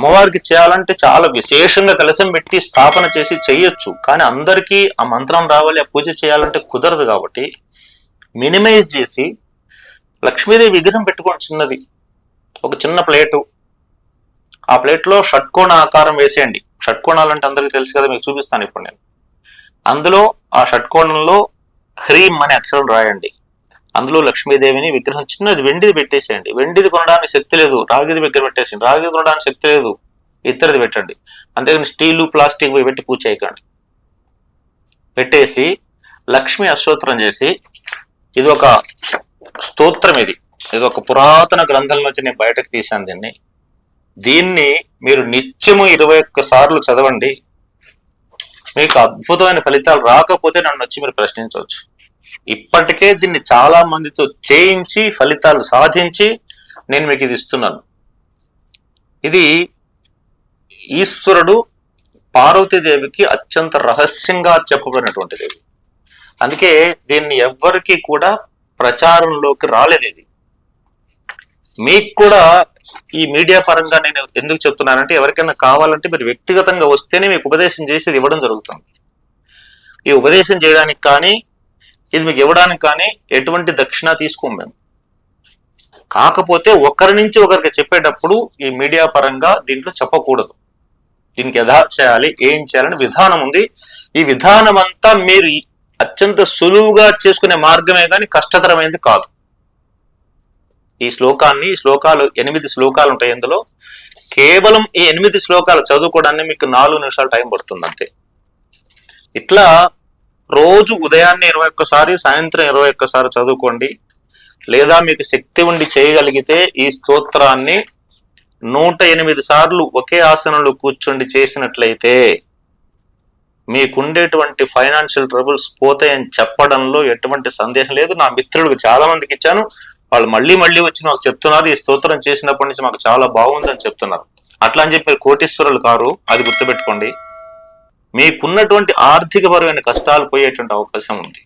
అమ్మవారికి చేయాలంటే చాలా విశేషంగా కలశం పెట్టి స్థాపన చేసి చేయొచ్చు. కానీ అందరికీ ఆ మంత్రం రావాలి ఆ పూజ చేయాలంటే కుదరదు కాబట్టి మినిమైజ్ చేసి లక్ష్మీదేవి విగ్రహం పెట్టుకోండి చిన్నది. ఒక చిన్న ప్లేటు. ఆ ప్లేట్లో షట్కోణ ఆకారం వేసేయండి. షట్కోణాలు అంటే అందరికీ తెలుసు కదా మీకు చూపిస్తాను ఇప్పుడు నేను. అందులో ఆ షట్కోణంలో హ్రీం అనే అక్షరం రాయండి. అందులో లక్ష్మీదేవిని విగ్రహం చిన్నది వెండిది పెట్టేసేయండి. వెండిది కొనడానికి శక్తి లేదు. రాగిది దగ్గర పెట్టేసేయండి. రాగిది కొనడానికి శక్తి లేదు. ఇతరది పెట్టండి. అంతేగాని స్టీలు ప్లాస్టిక్ పెట్టి పూజ చేయకండి. పెట్టేసి లక్ష్మి అశ్వత్రం చేసి ఇది ఒక స్తోత్రం ఇది. ఇది ఒక పురాతన గ్రంథం నుంచి నేను బయటకు తీశాను దీన్ని. దీన్ని మీరు నిత్యము ఇరవై ఒక్క సార్లు చదవండి. మీకు అద్భుతమైన ఫలితాలు రాకపోతే నన్ను వచ్చి మీరు ప్రశ్నించవచ్చు. ఇప్పటికే దీన్ని చాలా మందితో చేయించి ఫలితాలు సాధించి నేను మీకు ఇది ఇస్తున్నాను. ఇది ఈశ్వరుడు పార్వతీదేవికి అత్యంత రహస్యంగా చెప్పబడినటువంటిది అందుకే దీన్ని ఎవ్వరికి కూడా ప్రచారంలోకి రాలేదు ఇది. మీకు కూడా ఈ మీడియా పరంగా నేను ఎందుకు చెప్తున్నానంటే ఎవరికైనా కావాలంటే మీరు వ్యక్తిగతంగా వస్తేనే మీకు ఉపదేశం చేసి ఇవ్వడం జరుగుతుంది. ఈ ఉపదేశం చేయడానికి కానీ ఇది మీకు ఇవ్వడానికి కానీ ఎటువంటి దక్షిణ తీసుకోం మేము. కాకపోతే ఒకరి నుంచి ఒకరికి చెప్పేటప్పుడు ఈ మీడియా పరంగా దీంట్లో చెప్పకూడదు. దీనికి యథా చేయాలి ఏం చేయాలని విధానం ఉంది. ఈ విధానం అంతా మీరు అత్యంత సులువుగా చేసుకునే మార్గమే కానీ కష్టతరమైనది కాదు. ఈ శ్లోకాన్ని ఈ శ్లోకాలు ఎనిమిది శ్లోకాలు ఉంటాయి ఇందులో. కేవలం ఈ ఎనిమిది శ్లోకాలు చదువుకోవడానికి మీకు నాలుగు నిమిషాలు టైం పడుతుంది అంతే. ఇట్లా రోజు ఉదయాన్నే ఇరవై ఒక్కసారి సాయంత్రం ఇరవై ఒక్కసారి చదువుకోండి. లేదా మీకు శక్తి ఉండి చేయగలిగితే ఈ స్తోత్రాన్ని నూట ఎనిమిది సార్లు ఒకే ఆసనంలో కూర్చుండి చేసినట్లయితే మీకుండేటువంటి ఫైనాన్షియల్ ట్రబుల్స్ పోతాయని చెప్పడంలో ఎటువంటి సందేహం లేదు. నా మిత్రులకు చాలా మందికి ఇచ్చాను. వాళ్ళు మళ్ళీ మళ్ళీ వచ్చి నాకు చెప్తున్నారు ఈ స్తోత్రం చేసినప్పటి నుంచి మాకు చాలా బాగుందని చెప్తున్నారు. అట్లా అని చెప్పి కోటీశ్వరులు కారు అది గుర్తుపెట్టుకోండి. మీకున్నటువంటి ఆర్థికపరమైన కష్టాలు పోయేటువంటి అవకాశం ఉంది.